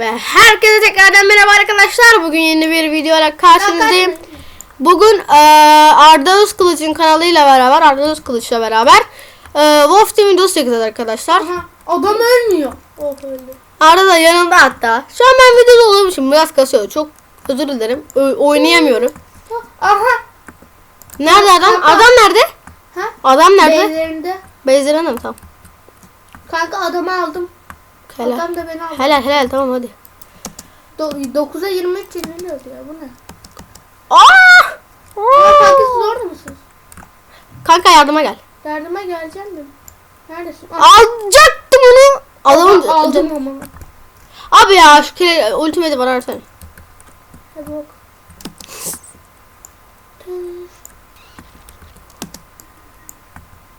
Ve herkese tekrardan merhaba arkadaşlar. Bugün yeni bir videoyla karşınızdayım. Bugün eee Arda Öz Kılıç'ın kanalıyla beraber, Arda Öz Kılıç'la beraber eee Wolf Team videosu çekeceğiz arkadaşlar. Aha, adam ölmüyor. Oh öldü. Arda da yanımda hatta. Şu an ben videoda için biraz kasıyor. Çok özür dilerim. Ö- oynayamıyorum. Aha. Nerede adam? Kanka. Adam nerede? Ha? Adam nerede? Beylerinde. Beyzlerinde mi? Tamam. Kanka adamı aldım. Helal. Adam da beni aldı. Helal helal tamam hadi. Do- 9'a 23 yeniliyordu ya bu ne? Aa! Ya kanka siz orada mısınız? Kanka yardıma gel. Yardıma geleceğim de. Neredesin? Ah, Alacaktım onu. Aha, aldım ama. Abi ya şu kere ultimate var arasana. Hadi bak.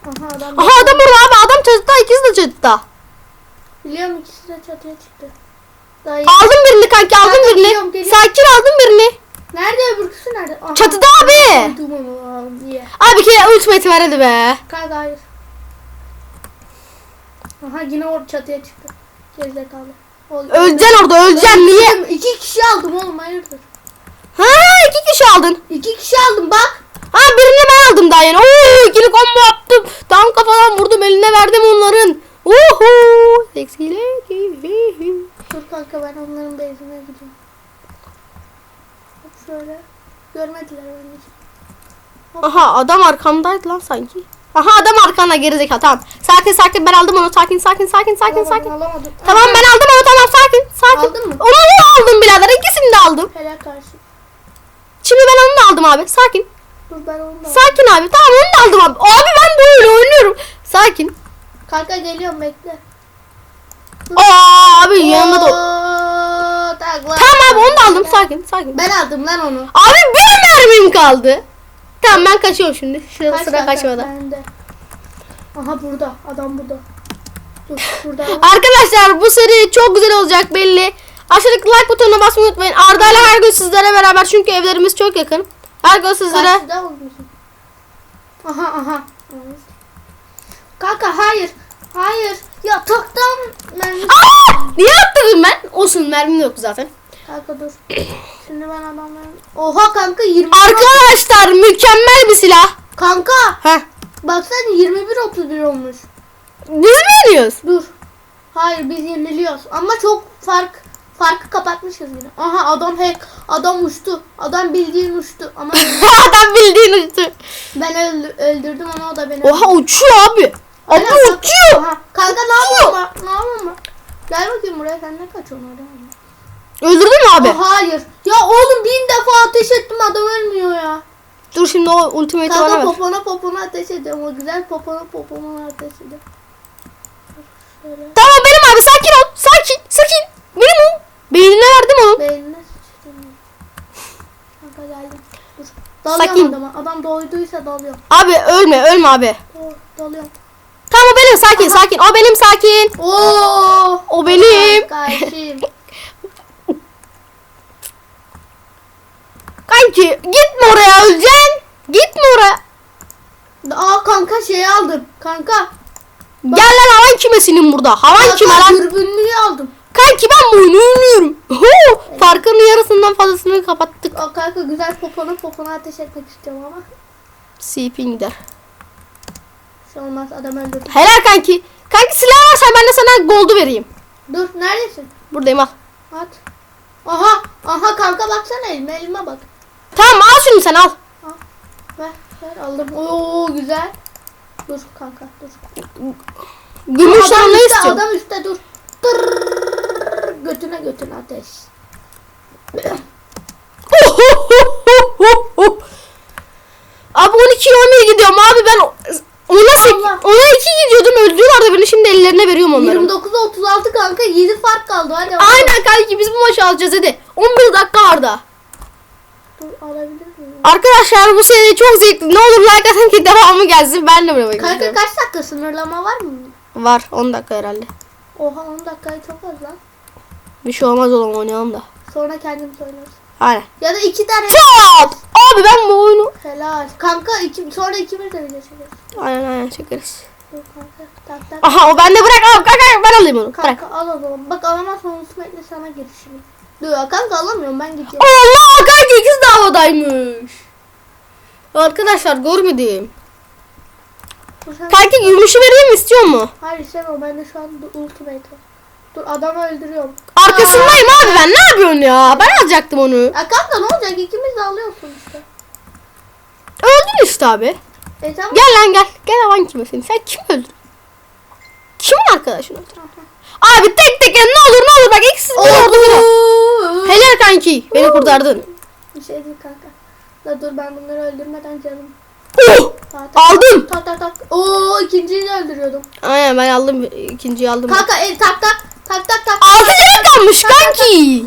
Aha adam. Aha adam burada abi adam çatıda ikisi de çatıda. Biliyorum ikisi de çatıya çıktı. Daha iyi. Aldım birini kanki aldım Kanka, birini. geliyorum, geliyorum. Sakin aldım birini. Nerede öbürküsü nerede? Aha. Çatıda abi. Aldım onu. Niye? Abi kere ultimate ver hadi be. Kanka hayır. Aha yine orada çatıya çıktı. Gerizekalı. Ol- Öleceksin orada öleceksin niye? Öldüm. İki kişi aldım oğlum hayırdır. Ha iki kişi aldın. İki kişi aldım bak. Ha birini ben aldım daha yeni. Oo ikili combo yaptım. Tam kafadan vurdum eline verdim onların. Uhu. Seksi lady. Dur kanka ben onların beyzine gidiyorum. Hop şöyle. Görmediler beni. Aha adam arkamdaydı lan sanki. Aha adam arkanda gerizekalı tamam. Sakin sakin ben aldım onu sakin sakin sakin sakin Alamadım, sakin. Alamadım. Tamam ben aldım onu tamam sakin sakin. Aldın mı? Onu da aldım birader ikisini de aldım. Helal karşı. Şimdi ben onu da aldım abi sakin. Dur ben onu da Sakin abi tamam onu da aldım abi. Abi ben böyle oynuyorum. Sakin. Kanka geliyorum bekle. Aa abi yanında da. Takla. Tamam abi onu da aldım sakin sakin. Ben aldım lan onu. Abi bir mermim kaldı. Tamam ben kaçıyorum şimdi. Sıra, Kaç sıra kanka? Bende. Aha burada. Adam burada. Dur burada. Arkadaşlar bu seri çok güzel olacak belli. Aşağıdaki like butonuna basmayı unutmayın. Arda ile her gün sizlere beraber çünkü evlerimiz çok yakın. Her gün sizlere. Karşıda. Aha aha. Kanka hayır. Hayır. Ya taktan mermi. Aa! Niye attırdım ben? Olsun mermim yok zaten. Kanka dur. Şimdi ben adamların... Oha kanka 20. Arkadaşlar mükemmel bir silah. Kanka Heh. baksana 21 31 olmuş. Biz mi yeniyoruz? Dur. Hayır biz yeniliyoruz. Ama çok fark farkı kapatmışız yine. Aha adam hack. Adam uçtu. Adam bildiğin uçtu. Ama Adam bildiğin uçtu. ben öldü- öldürdüm onu o da beni. Oha uçuyor abi. Bak- uçuyor. Aha. Kanka ne yapıyorsun? Ne yapıyorsun? Gel bakayım buraya sen ne kaçıyorsun oradan? Öldürdün mü abi? Aa, hayır. Ya oğlum bin defa ateş ettim adam ölmüyor ya. Dur şimdi o ultimate'i bana Kanka ver. popona popona ateş ediyorum. O güzel popona popona ateş ediyorum. Şöyle Tamam benim abi sakin ol. Sakin sakin. Benim o. Beynine verdim onu. beynine sıçtım. Kanka geldim. Dur. Dalıyorum Sakin. adama. Adam doyduysa dalıyorum. Abi ölme ölme abi. Oh, dalıyorum. Tamam o benim sakin sakin. O benim sakin. Oo! O benim. Kardeşim. Kanki gitme oraya öleceksin. Gitme oraya. Aa kanka şey aldım. Kanka. Gel lan havan kimesinin burada. Havan kime Kanka lan? dürbünlüğü aldım. Kanki ben bu oyunu oynuyorum. Ho, farkının yarısından fazlasını kapattık. Aa, kanka güzel popona popona ateş etmek istiyorum ama. CP gider. Şey olmaz adam öldürdü. Helal kanki. Kanki silah varsa ben de sana gold'u vereyim. Dur neredesin? Buradayım al. At. Aha. Aha kanka baksana elime elime bak. Tamam al şunu sen al. Ha, ver ver aldım. Oo güzel. Dur kanka dur. Gümüşten adam ne istiyorsun? adam üstte dur. Tırrrr, götüne götüne ateş. Abi 12 11 gidiyorum abi ben ona sek, Allah. ona 2 gidiyordum öldürüyorlardı ellerine veriyorum onları. 29'a 36 kanka 7 fark kaldı hadi. Aynen kanki biz bu maçı alacağız hadi. 11 dakika vardı. Dur alabilir miyim? Arkadaşlar bu seri çok zevkli. Ne olur like atın ki devamı gelsin. Ben de buraya Kanka gidiyorum. kaç dakika sınırlama var mı? Var 10 dakika herhalde. Oha 10 dakikayı çok az lan. Bir şey olmaz oğlum oynayalım da. Sonra kendimiz oynarız. Aynen. Ya da iki tane Çat! Abi ben bu oyunu helal. Kanka iki, sonra ikimiz de video çekeriz. aynen aynen çekeriz. Aha o bende bırak al kanka ben alayım onu. Bırak. Kanka al o zaman. Bak alamazsan ultimate'le sana girişim. Dur kanka alamıyorum ben gideceğim. Allah kanka ikisi de havadaymış. Arkadaşlar görmedim. Kanka gümüşü vereyim mi istiyor mu? Hayır istemem ben de şu an du- ultimate. Dur adamı öldürüyorum. Arkasındayım abi ben ne yapıyorsun ya? Ben alacaktım onu. Ya kanka ne olacak ikimiz de alıyorsun işte. Öldün işte abi. E tamam. Gel lan gel. Gel alan kime seni? Sen kim öldürdün? Kimin arkadaşını öldürdün? Abi tek tek ya, ne olur ne olur bak ikisi orada bile. Helal kanki. Beni kurtardın. Bir şey değil kanka. La dur ben bunları öldürmeden canım. Oh! Tak, tak, Aldım. Tak tak tak. Oo ikinciyi de öldürüyordum. Aynen ben aldım ikinciyi aldım. Kanka el tak tak. Tak tak tak. Altı canım kalmış kanki.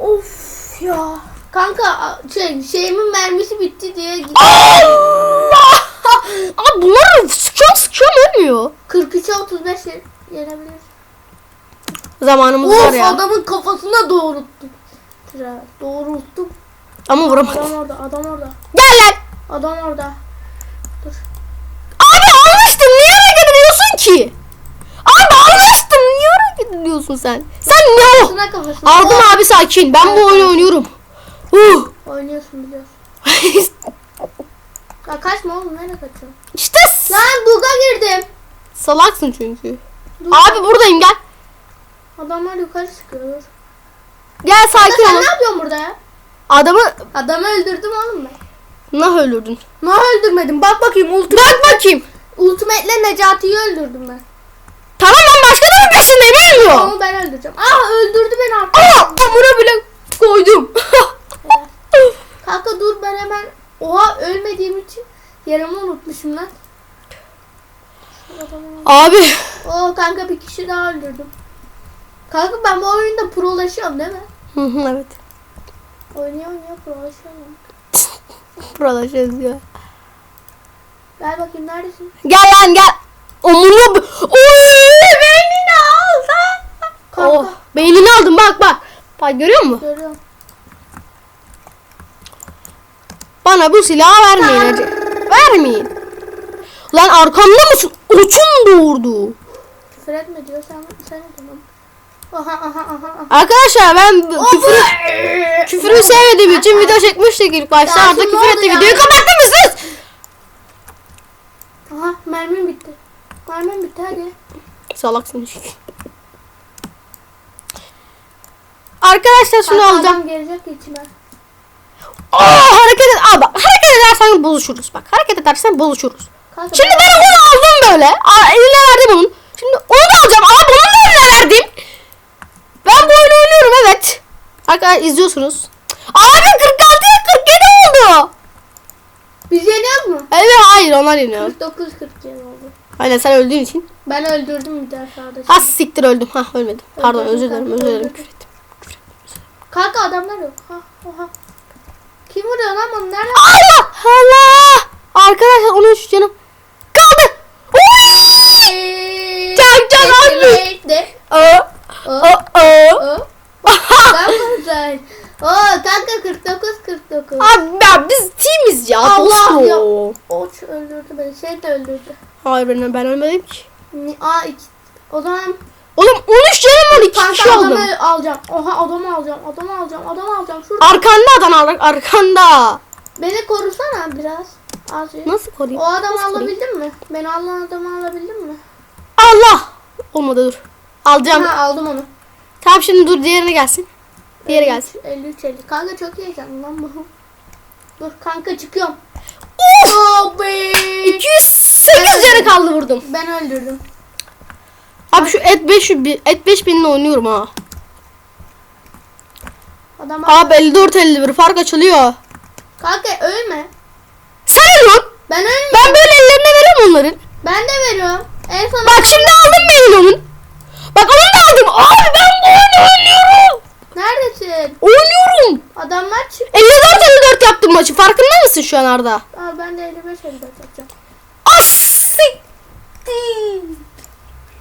Of ya. Kanka şey şeyimin mermisi bitti diye git- Allah! Abi bunlar sıkıyor sıkıyor ölmüyor. 43'e 35 ye- yenebilir. Zamanımız var Of ya. adamın kafasına doğrulttum. Doğrulttum. Ama vuramadım. Adam orada, adam orada. Gel lan. Adam orada. Dur. Abi almıştın niye hareket ediyorsun ki? Abi almıştın niye hareket ediyorsun sen? Sen ne o? Kafasına kafasına. Aldım abi sakin. Ben bu oyunu oynuyorum. Uh. Oynuyorsun biliyorsun. Ya kaçma oğlum nereye kaçıyorsun? işte Lan buga girdim. salaksın çünkü. Dur. Abi buradayım gel. Adamlar yukarı çıkıyor. Gel sakin sen ol. ne yapıyorsun burada ya? Adamı Adamı öldürdüm oğlum ben. nah öldürdün. Ne öldürmedim? Bak bakayım ulti Bak bakayım. Ultimate'le Necati'yi öldürdüm ben. Tamam ben başka da bir peşindeyim ölmüyor. Onu ben öldüreceğim. Aa öldürdü beni artık. Aa amına bile koydum. Kanka dur ben hemen oha ölmediğim için yerimi unutmuşum lan. abi. Oo kanka bir kişi daha öldürdüm. Kanka ben bu oyunda prolaşıyorum değil mi? Evet. Oynuyor oynuyor prolaşıyorum. Şey yazıyor. Gel bakayım neredesin? Gel lan gel. Omurga. Oy beynini aldı. Kanka. Oh, beynini aldım bak bak. Bak görüyor musun? Görüyorum. Bana bu silahı vermeyin hacı. Vermeyin. Lan arkamda mısın? Uçum doğurdu. Küfür etme diyor sen sen tamam. Aha aha aha. Arkadaşlar ben bu küfürü, sevmediğim için video çekmiştik ilk başta. Ya Artık küfür etti ya? videoyu kapattın mısınız? Aha mermim bitti. Mermim bitti hadi. Salaksın çünkü. Arkadaşlar şunu alacağım. Gelecek içime. Aa bak edersen bozuşuruz bak. Hareket edersen bozuşuruz. Kanka Şimdi ben- onu aldım böyle. Aa, eline verdim onun. Şimdi onu da alacağım. Aa bunun da eline verdim. Ben bu oyunu oynuyorum evet. Arkadaşlar izliyorsunuz. Abi 46 47 oldu. Biz yeniyoruz mu? Evet hayır onlar yeniyor. 49 47 oldu. Aynen sen öldüğün için. Ben öldürdüm bir daha sağda. Ha siktir öldüm. Ha ölmedim. Pardon Öldürdüm özür dilerim özür dilerim. Küfür ettim. Kanka adamlar yok. Ha oha. Kim vuruyor lan bunu? Nerede? Allah Allah. Arkadaşlar onun şu canım. Kaldı. Can can abi. Aa, aa, aa. Oo kanka 49 49. Abi ya biz teamiz ya. Allah dostum. ya. Oç öldürdü beni. Şey de öldürdü. Hayır ben, ben ölmedim ki. Aa iki. O zaman Oğlum 13 canım var 2 kişi adamı alacağım. Oha adamı alacağım. Adamı alacağım. Adamı alacağım. Şurada. Arkanda adam ar- arkanda. Beni korusana biraz. Azıcık. Nasıl koruyayım? O adamı Nasıl koruyayım? alabildin mi? Beni alan adamı alabildin mi? Allah. Olmadı dur. Alacağım. Ha aldım onu. Tamam şimdi dur diğerine gelsin. Diğeri gelsin. 53 50. Kanka çok heyecanlı lan bu. Dur kanka çıkıyorum. Uf! Be. 208 canı kaldı vurdum. Ben öldürdüm. Abi şu et 5 et 5000'le oynuyorum ha. Adam Abi 54 51 fark açılıyor. Kanka ölme. Sen ölüyorsun. Ben ölmüyorum. Ben böyle ellerine veriyorum onların. Ben de veriyorum. En son Bak şimdi aldım benim onun. Bak onu da aldım. Abi ben bu oyunu oynuyorum. Neredesin? Oynuyorum. Adamlar çık. 54 54 yaptım maçı. Farkında mısın şu an Arda? Aa, ben de 55 54 yapacağım. Asik.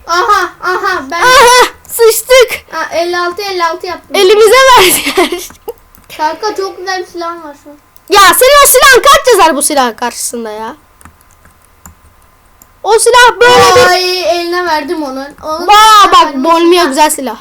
Aha aha ben Aha sıçtık. Aa, 56 56 yaptım. Elimize verdiler. Kanka çok güzel bir silahım var şu an. ya senin o silahın kaç yazar bu silahın karşısında ya? O silah böyle bir... Ay eline verdim onun. onun Aa bak silah- güzel silah.